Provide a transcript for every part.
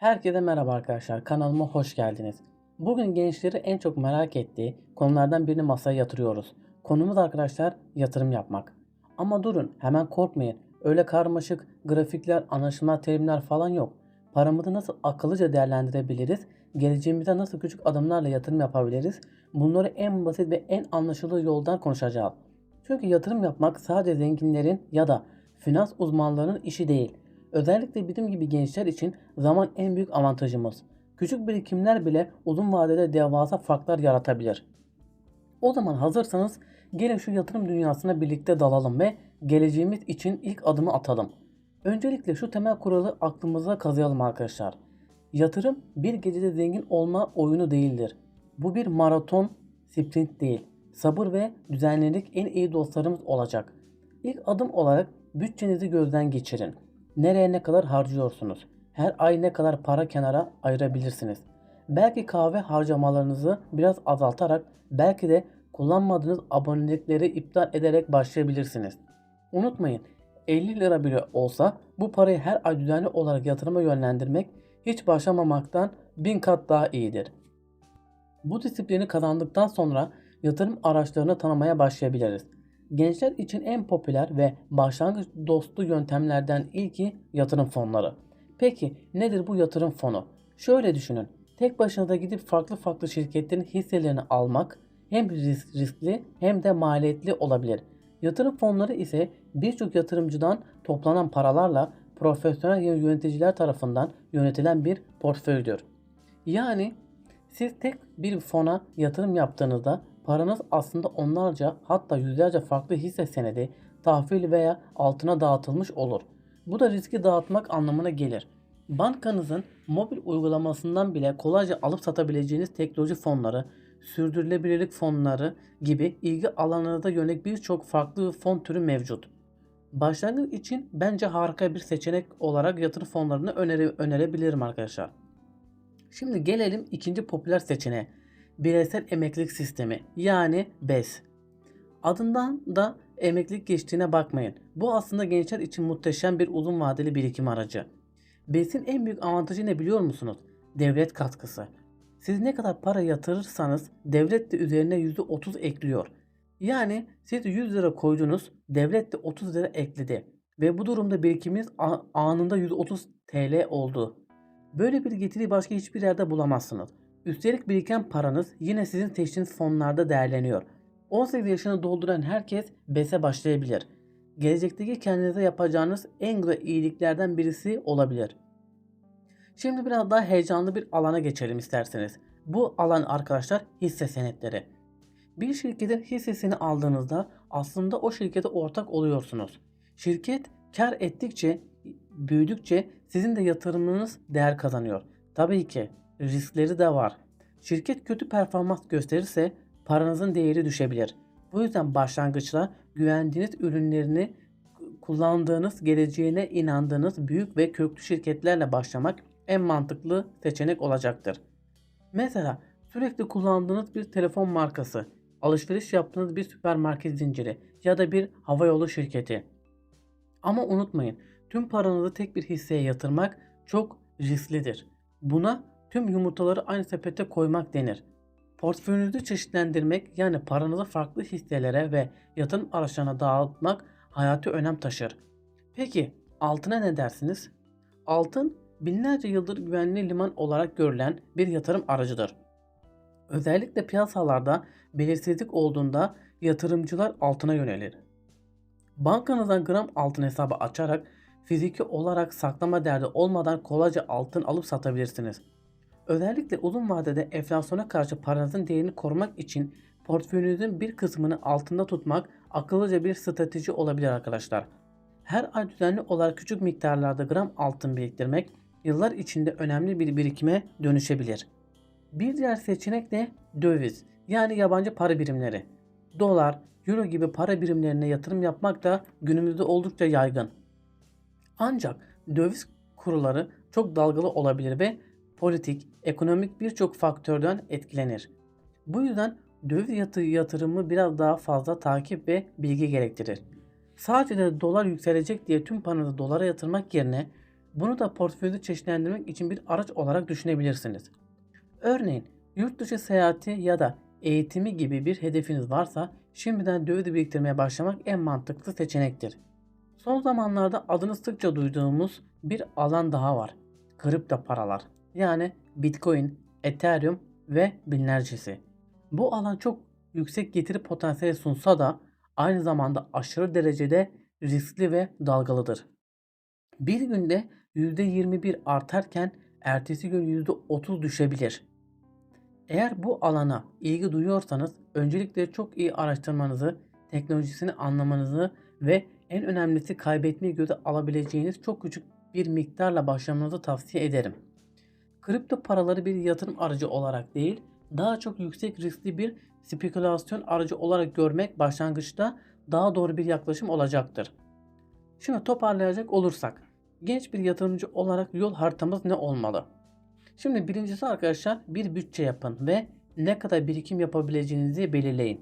Herkese merhaba arkadaşlar. Kanalıma hoş geldiniz. Bugün gençleri en çok merak ettiği konulardan birini masaya yatırıyoruz. Konumuz arkadaşlar yatırım yapmak. Ama durun hemen korkmayın. Öyle karmaşık grafikler, anlaşılmaz terimler falan yok. Paramızı nasıl akıllıca değerlendirebiliriz? Geleceğimize nasıl küçük adımlarla yatırım yapabiliriz? Bunları en basit ve en anlaşılır yoldan konuşacağız. Çünkü yatırım yapmak sadece zenginlerin ya da finans uzmanlarının işi değil. Özellikle bizim gibi gençler için zaman en büyük avantajımız. Küçük birikimler bile uzun vadede devasa farklar yaratabilir. O zaman hazırsanız gelin şu yatırım dünyasına birlikte dalalım ve geleceğimiz için ilk adımı atalım. Öncelikle şu temel kuralı aklımıza kazıyalım arkadaşlar. Yatırım bir gecede zengin olma oyunu değildir. Bu bir maraton, sprint değil. Sabır ve düzenlilik en iyi dostlarımız olacak. İlk adım olarak bütçenizi gözden geçirin. Nereye ne kadar harcıyorsunuz? Her ay ne kadar para kenara ayırabilirsiniz? Belki kahve harcamalarınızı biraz azaltarak, belki de kullanmadığınız abonelikleri iptal ederek başlayabilirsiniz. Unutmayın, 50 lira bile olsa bu parayı her ay düzenli olarak yatırıma yönlendirmek hiç başlamamaktan bin kat daha iyidir. Bu disiplini kazandıktan sonra yatırım araçlarını tanımaya başlayabiliriz. Gençler için en popüler ve başlangıç dostu yöntemlerden ilki yatırım fonları. Peki nedir bu yatırım fonu? Şöyle düşünün. Tek başına gidip farklı farklı şirketlerin hisselerini almak hem risk, riskli hem de maliyetli olabilir. Yatırım fonları ise birçok yatırımcıdan toplanan paralarla profesyonel yöneticiler tarafından yönetilen bir portföydür. Yani siz tek bir fona yatırım yaptığınızda paranız aslında onlarca hatta yüzlerce farklı hisse senedi, tahvil veya altına dağıtılmış olur. Bu da riski dağıtmak anlamına gelir. Bankanızın mobil uygulamasından bile kolayca alıp satabileceğiniz teknoloji fonları, sürdürülebilirlik fonları gibi ilgi alanlarına yönelik birçok farklı fon türü mevcut. Başlangıç için bence harika bir seçenek olarak yatırım fonlarını öneri önerebilirim arkadaşlar. Şimdi gelelim ikinci popüler seçeneğe. Bireysel emeklilik sistemi yani BES. Adından da emeklilik geçtiğine bakmayın. Bu aslında gençler için muhteşem bir uzun vadeli birikim aracı. BES'in en büyük avantajı ne biliyor musunuz? Devlet katkısı. Siz ne kadar para yatırırsanız devlet de üzerine %30 ekliyor. Yani siz 100 lira koydunuz, devlet de 30 lira ekledi. Ve bu durumda birikiminiz anında 130 TL oldu. Böyle bir getiriyi başka hiçbir yerde bulamazsınız. Üstelik biriken paranız yine sizin seçtiğiniz fonlarda değerleniyor. 18 yaşını dolduran herkes BES'e başlayabilir. Gelecekteki kendinize yapacağınız en güzel iyiliklerden birisi olabilir. Şimdi biraz daha heyecanlı bir alana geçelim isterseniz. Bu alan arkadaşlar hisse senetleri. Bir şirketin hissesini aldığınızda aslında o şirkete ortak oluyorsunuz. Şirket kar ettikçe, büyüdükçe sizin de yatırımınız değer kazanıyor. Tabii ki riskleri de var. Şirket kötü performans gösterirse paranızın değeri düşebilir. Bu yüzden başlangıçta güvendiğiniz ürünlerini kullandığınız, geleceğine inandığınız büyük ve köklü şirketlerle başlamak en mantıklı seçenek olacaktır. Mesela sürekli kullandığınız bir telefon markası, alışveriş yaptığınız bir süpermarket zinciri ya da bir havayolu şirketi. Ama unutmayın, tüm paranızı tek bir hisseye yatırmak çok risklidir. Buna tüm yumurtaları aynı sepete koymak denir. Portföyünüzü çeşitlendirmek yani paranızı farklı hisselere ve yatırım araçlarına dağıtmak hayati önem taşır. Peki altına ne dersiniz? Altın binlerce yıldır güvenli liman olarak görülen bir yatırım aracıdır. Özellikle piyasalarda belirsizlik olduğunda yatırımcılar altına yönelir. Bankanızdan gram altın hesabı açarak fiziki olarak saklama derdi olmadan kolayca altın alıp satabilirsiniz. Özellikle uzun vadede enflasyona karşı paranızın değerini korumak için portföyünüzün bir kısmını altında tutmak akıllıca bir strateji olabilir arkadaşlar. Her ay düzenli olarak küçük miktarlarda gram altın biriktirmek yıllar içinde önemli bir birikime dönüşebilir. Bir diğer seçenek de döviz yani yabancı para birimleri. Dolar, euro gibi para birimlerine yatırım yapmak da günümüzde oldukça yaygın. Ancak döviz kurları çok dalgalı olabilir ve politik, ekonomik birçok faktörden etkilenir. Bu yüzden döviz yatırımı biraz daha fazla takip ve bilgi gerektirir. Sadece de dolar yükselecek diye tüm paranızı dolara yatırmak yerine Bunu da portföyünüzü çeşitlendirmek için bir araç olarak düşünebilirsiniz. Örneğin yurt dışı seyahati ya da eğitimi gibi bir hedefiniz varsa şimdiden döviz biriktirmeye başlamak en mantıklı seçenektir. Son zamanlarda adını sıkça duyduğumuz bir alan daha var. Kripto paralar. Yani Bitcoin, Ethereum ve binlercesi. Bu alan çok yüksek getiri potansiyeli sunsa da aynı zamanda aşırı derecede riskli ve dalgalıdır. Bir günde %21 artarken ertesi gün %30 düşebilir. Eğer bu alana ilgi duyuyorsanız öncelikle çok iyi araştırmanızı, teknolojisini anlamanızı ve en önemlisi kaybetmeyi göze alabileceğiniz çok küçük bir miktarla başlamanızı tavsiye ederim. Kripto paraları bir yatırım aracı olarak değil, daha çok yüksek riskli bir spekülasyon aracı olarak görmek başlangıçta daha doğru bir yaklaşım olacaktır. Şimdi toparlayacak olursak, genç bir yatırımcı olarak yol haritamız ne olmalı? Şimdi birincisi arkadaşlar bir bütçe yapın ve ne kadar birikim yapabileceğinizi belirleyin.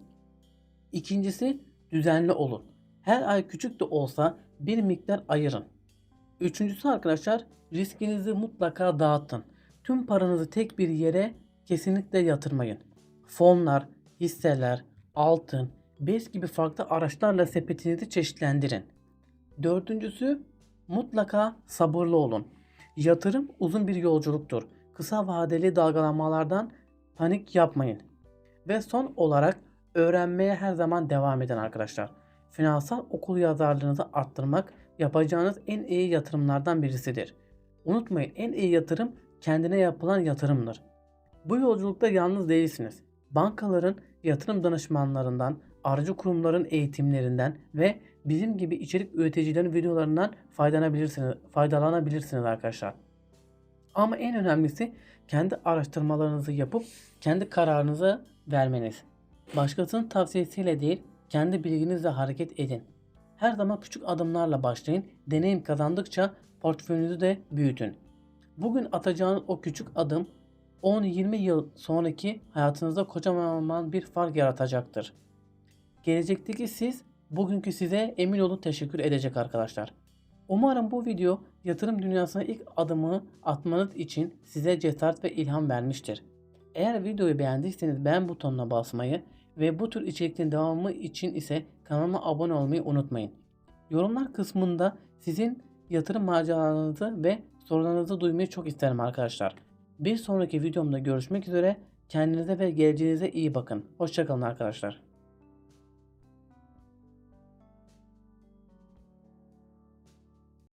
İkincisi düzenli olun. Her ay küçük de olsa bir miktar ayırın. Üçüncüsü arkadaşlar riskinizi mutlaka dağıtın. Tüm paranızı tek bir yere kesinlikle yatırmayın. Fonlar, hisseler, altın, BES gibi farklı araçlarla sepetinizi çeşitlendirin. Dördüncüsü mutlaka sabırlı olun. Yatırım uzun bir yolculuktur. Kısa vadeli dalgalanmalardan panik yapmayın. Ve son olarak öğrenmeye her zaman devam edin arkadaşlar. Finansal okul yazarlığınızı arttırmak yapacağınız en iyi yatırımlardan birisidir. Unutmayın en iyi yatırım kendine yapılan yatırımdır. Bu yolculukta yalnız değilsiniz. Bankaların, yatırım danışmanlarından, aracı kurumların eğitimlerinden ve bizim gibi içerik üreticilerin videolarından faydalanabilirsiniz, faydalanabilirsiniz arkadaşlar. Ama en önemlisi kendi araştırmalarınızı yapıp kendi kararınızı vermeniz. Başkasının tavsiyesiyle değil, kendi bilginizle hareket edin. Her zaman küçük adımlarla başlayın. Deneyim kazandıkça portföyünüzü de büyütün. Bugün atacağınız o küçük adım 10-20 yıl sonraki hayatınızda kocaman bir fark yaratacaktır. Gelecekteki siz bugünkü size emin olun teşekkür edecek arkadaşlar. Umarım bu video yatırım dünyasına ilk adımı atmanız için size cesaret ve ilham vermiştir. Eğer videoyu beğendiyseniz beğen butonuna basmayı ve bu tür içeriklerin devamı için ise kanalıma abone olmayı unutmayın. Yorumlar kısmında sizin yatırım maceralarınızı ve sorularınızı duymayı çok isterim arkadaşlar. Bir sonraki videomda görüşmek üzere. Kendinize ve geleceğinize iyi bakın. Hoşçakalın arkadaşlar.